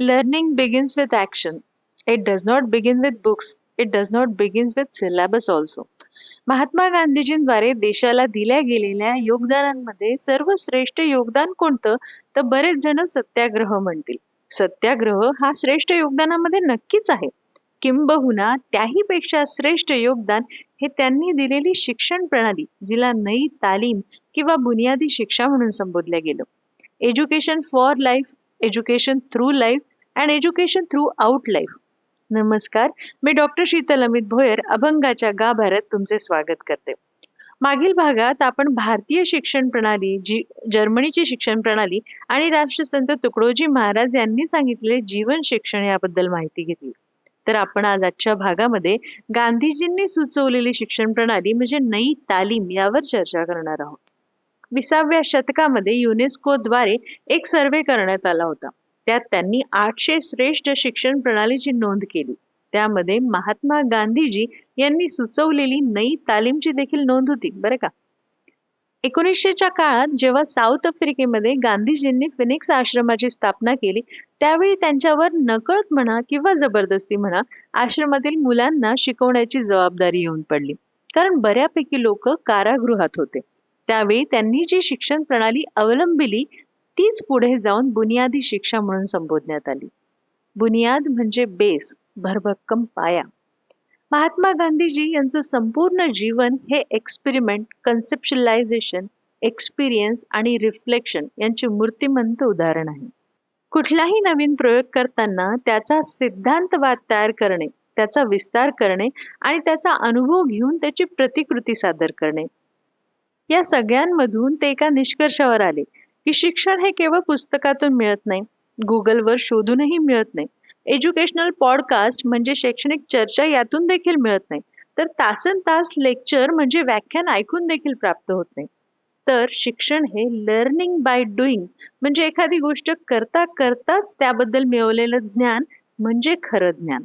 Learning begins with action. It does not begin with books. It does not begins with syllabus also. Mahatma गांधीजींद्वारे देशाला दिल्या गेलेल्या योगदानांमध्ये सर्वश्रेष्ठ योगदान कोणतं तर बरेच जण सत्याग्रह म्हणतील सत्याग्रह हा श्रेष्ठ योगदानामध्ये नक्कीच आहे किंबहुना त्याही पेक्षा श्रेष्ठ योगदान हे त्यांनी दिलेली शिक्षण प्रणाली जिला नई तालीम किंवा बुनियादी शिक्षा म्हणून संबोधल्या गेलं education for life education through life and education throughout life नमस्कार मी डॉक्टर शीतल अमित भोयर अभंगाच्या गा भारत तुमचे स्वागत करते. मागील भागात आपण भारतीय शिक्षण प्रणाली जी जर्मनीची शिक्षण प्रणाली आणि राष्ट्रसंत तुकडोजी महाराज यांनी सांगितलेले जीवन शिक्षण याबद्दल माहिती घेतली. तर आपण आज आजच्या भागामध्ये गांधीजींनी सुचवलेली शिक्षण प्रणाली म्हणजे नई तालीम यावर चर्चा करणार आहोत. विसाव्या शतकामध्ये युनेस्कोद्वारे एक सर्वे करण्यात आला होता. त्यात त्यांनी आठशे श्रेष्ठ शिक्षण प्रणालीची नोंद केली. त्यामध्ये महात्मा गांधीजी यांनी सुचवलेली नई तालीमची देखील नोंद होती बरं का? एकोणीसशेच्या काळात जेव्हा साऊथ आफ्रिकेमध्ये गांधीजींनी फिनिक्स आश्रमाची स्थापना केली त्यावेळी त्यांच्यावर नकळत म्हणा किंवा जबरदस्ती म्हणा आश्रमातील मुलांना शिकवण्याची जबाबदारी येऊन पडली. कारण बऱ्यापैकी लोक कारागृहात होते. त्यावेळी त्यांनी जी शिक्षण प्रणाली अवलंबिली तीच पुढे जाऊन बुनियादी शिक्षा म्हणून संबोधण्यात आली. बुनियाद म्हणजे बेस भरभक्कम पाया. महात्मा गांधीजी यांचं संपूर्ण जीवन हे एक्सपेरिमेंट कन्सेप्शलायझेशन एक्सपिरियन्स आणि रिफ्लेक्शन यांचे मूर्तिमंत उदाहरण आहे. कुठलाही नवीन प्रयोग करताना त्याचा सिद्धांतवाद तयार करणे त्याचा विस्तार करणे आणि त्याचा अनुभव घेऊन त्याची प्रतिकृती सादर करणे. या सगळ्यांमधून ते एका निष्कर्षावर आले. की शिक्षण हे केवळ पुस्तकातून मिळत नाही गुगलवर शोधूनही मिळत नाही. एज्युकेशनल पॉडकास्ट म्हणजे शैक्षणिक चर्चा यातून देखील मिळत नाही. तर तासन तास लेक्चर म्हणजे व्याख्यान ऐकून देखील प्राप्त होत नाही. तर शिक्षण हे लर्निंग बाय डुईंग म्हणजे एखादी गोष्ट करता करताच त्याबद्दल मिळवलेलं ज्ञान म्हणजे खरं ज्ञान.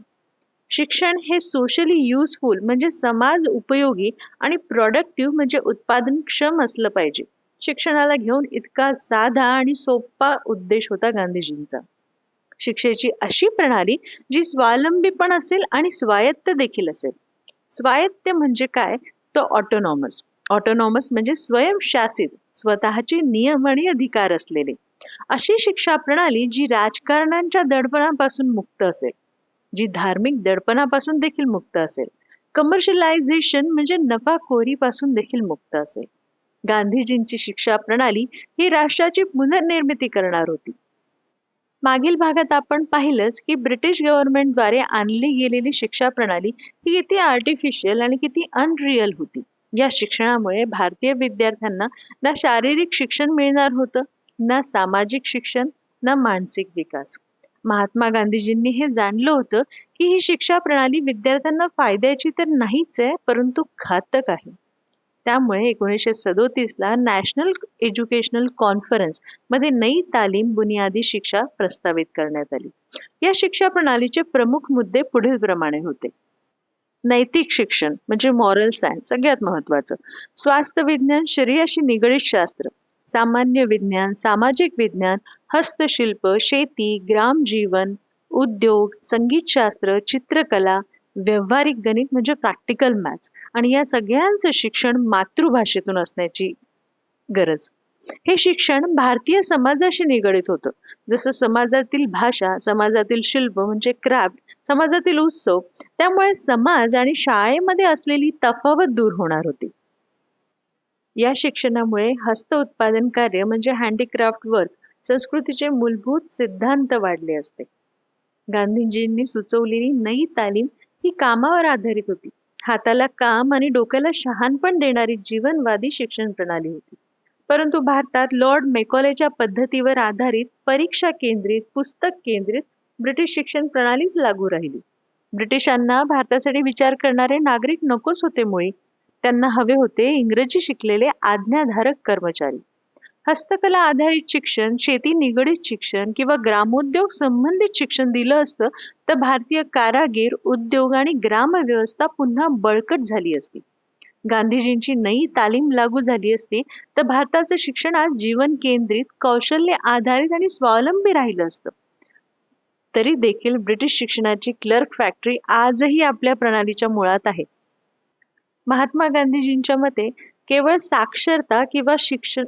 शिक्षण हे सोशली युजफुल म्हणजे समाज उपयोगी आणि प्रॉडक्टिव्ह म्हणजे उत्पादनक्षम असलं पाहिजे. शिक्षणाला घेऊन इतका साधा आणि सोपा उद्देश होता गांधीजींचा. शिक्षेची अशी प्रणाली जी स्वावलंबी पण असेल आणि स्वायत्त देखील असेल. स्वायत्त म्हणजे काय? तो ऑटोनॉमस ऑटोनॉमस म्हणजे स्वयंशासित स्वतःचे नियम आणि अधिकार असलेले. अशी शिक्षा प्रणाली जी राजकारणांच्या दडपणापासून मुक्त असेल जी धार्मिक दडपणापासून देखील मुक्त असेल. कमर्शियलायझेशन म्हणजे नफाखोरीपासून देखील मुक्त असेल. गांधीजींची शिक्षा प्रणाली ही राष्ट्राची पुनर्निर्मिती करणार होती. मागील भागात आपण पाहिलंच की ब्रिटिश गव्हर्नमेंटद्वारे आणली गेलेली शिक्षा प्रणाली ही किती आर्टिफिशियल आणि किती अनरियल होती. या शिक्षणामुळे भारतीय विद्यार्थ्यांना ना शारीरिक शिक्षण मिळणार होतं ना सामाजिक शिक्षण ना मानसिक विकास. महात्मा गांधीजींनी हे जाणलं होतं की ही शिक्षा प्रणाली विद्यार्थ्यांना फायद्याची तर नाहीच आहे परंतु घातक आहे. त्यामुळे एकोणीसशे सदोतीसला नॅशनल एज्युकेशनल कॉन्फरन्समध्ये नई तालीम बुनियादी शिक्षा प्रस्तावित करण्यात आली. या शिक्षा प्रणालीचे प्रमुख मुद्दे पुढील प्रमाणे होते. नैतिक शिक्षण म्हणजे मॉरल सायन्स सगळ्यात महत्वाचं स्वास्थ्य विज्ञान शरीराशी निगडीत शास्त्र सामान्य विज्ञान सामाजिक विज्ञान हस्तशिल्प शेती ग्रामजीवन उद्योग संगीतशास्त्र चित्रकला व्यवहारिक गणित म्हणजे प्रॅक्टिकल मॅथ्स आणि या सगळ्यांचं शिक्षण मातृभाषेतून असण्याची गरज. हे शिक्षण भारतीय समाजाशी निगडित होतं. जसं समाजातील भाषा समाजातील शिल्प म्हणजे क्राफ्ट समाजातील उत्सव त्यामुळे समाज आणि शाळेमध्ये असलेली तफावत दूर होणार होती. या शिक्षणामुळे हस्त उत्पादन कार्य म्हणजे हँडीक्राफ्ट वर्क संस्कृतीचे मूलभूत सिद्धांत वाढले असते. गांधीजींनी सुचवलेली नई तालीम ही कामावर आधारित होती. हाताला काम आणि डोक्याला शहाणपण देणारी जीवनवादी शिक्षण प्रणाली होती. परंतु भारतात लॉर्ड मेकॉलेच्या पद्धतीवर आधारित परीक्षा केंद्रित पुस्तक केंद्रित ब्रिटिश शिक्षण प्रणालीच लागू राहिली. ब्रिटिशांना भारतासाठी विचार करणारे नागरिक नकोच होतेमुळे त्यांना हवे होते इंग्रजी शिकलेले आज्ञाधारक कर्मचारी. हस्तकला आधारित शिक्षण शेती निगडीत शिक्षण किंवा ग्रामोद्योग संबंधित शिक्षण दिलं असतं तर भारतीय कारागीर उद्योग आणि ग्रामव्यवस्था पुन्हा बळकट झाली असती. गांधीजींची नई तालीम लागू झाली असती तर भारताचं शिक्षण आज जीवन केंद्रित कौशल्य आधारित आणि स्वावलंबी राहिलं असतं. तरी देखील ब्रिटिश शिक्षणाची क्लर्क फॅक्टरी आजही आपल्या प्रणालीच्या मुळात आहे. महात्मा गांधीजींच्या मते केवळ साक्षरता किंवा शिक्षण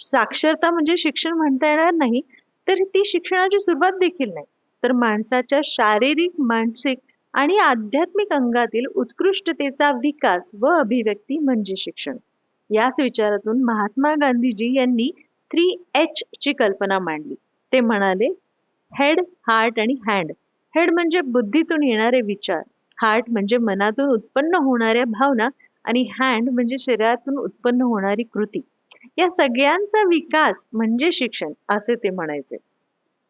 साक्षरता म्हणजे शिक्षण म्हणता येणार नाही तर ती शिक्षणाची सुरुवात देखील नाही. तर माणसाच्या शारीरिक मानसिक आणि आध्यात्मिक अंगातील उत्कृष्टतेचा विकास व अभिव्यक्ती म्हणजे शिक्षण. याच विचारातून महात्मा गांधीजी यांनी थ्री एच ची कल्पना मांडली. ते म्हणाले हेड हार्ट आणि हँड हेड म्हणजे बुद्धीतून येणारे विचार. हार्ट म्हणजे मनातून उत्पन्न होणाऱ्या भावना आणि हँड म्हणजे शरीरातून उत्पन्न होणारी कृती. या सगळ्यांचा विकास म्हणजे शिक्षण असे ते म्हणायचे.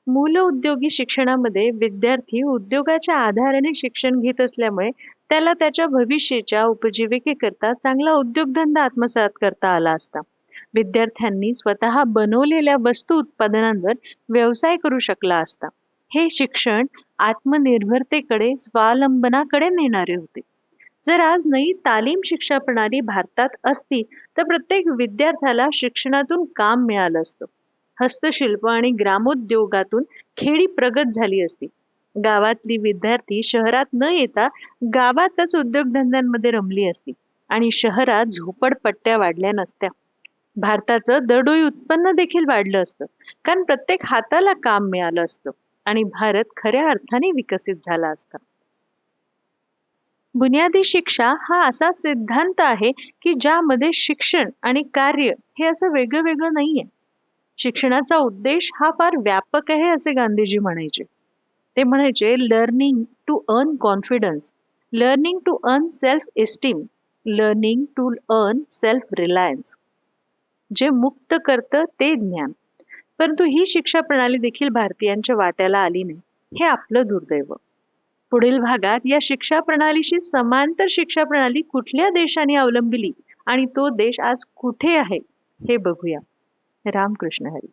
मूल उद्योगी शिक्षणामध्ये विद्यार्थी उद्योगाच्या आधाराने शिक्षण घेत असल्यामुळे त्याला त्याच्या भविष्याच्या उपजीविकेकरता चांगला उद्योगधंदा आत्मसात करता आला असता. विद्यार्थ्यांनी स्वतः बनवलेल्या वस्तू उत्पादनांवर व्यवसाय करू शकला असता. हे शिक्षण आत्मनिर्भरतेकडे स्वावलंबनाकडे नेणारे होते. जर आज नई तालीम शिक्षा प्रणाली भारतात असती तर प्रत्येक विद्यार्थ्याला शिक्षणातून काम मिळालं असतं. हस्तशिल्प आणि ग्रामोद्योगातून खेडी प्रगत झाली असती. गावातली विद्यार्थी शहरात न येता गावातच उद्योगधंद्यांमध्ये रमली असती आणि शहरात झोपडपट्ट्या वाढल्या नसत्या. भारताचं दरडोई उत्पन्न देखील वाढलं असतं कारण प्रत्येक हाताला काम मिळालं असतं आणि भारत खऱ्या अर्थाने विकसित झाला असता. बुनियादी शिक्षा हा असा सिद्धांत आहे की ज्यामध्ये शिक्षण आणि कार्य हे असं वेगळं वेगळं नाहीये. शिक्षणाचा उद्देश हा फार व्यापक आहे असे गांधीजी म्हणायचे. ते म्हणायचे learning to earn confidence learning to earn self esteem learning to earn self reliance जे मुक्त करतं ते ज्ञान. परंतु ही शिक्षा प्रणाली देखील भारतीयांच्या वाट्याला आली नाही. हे आपलं दुर्दैव. पुढील भागात या शिक्षा प्रणालीशी समांतर शिक्षा प्रणाली कुठल्या देशाने अवलंबिली आणि तो देश आज कुठे आहे हे बघूया. रामकृष्ण हरी.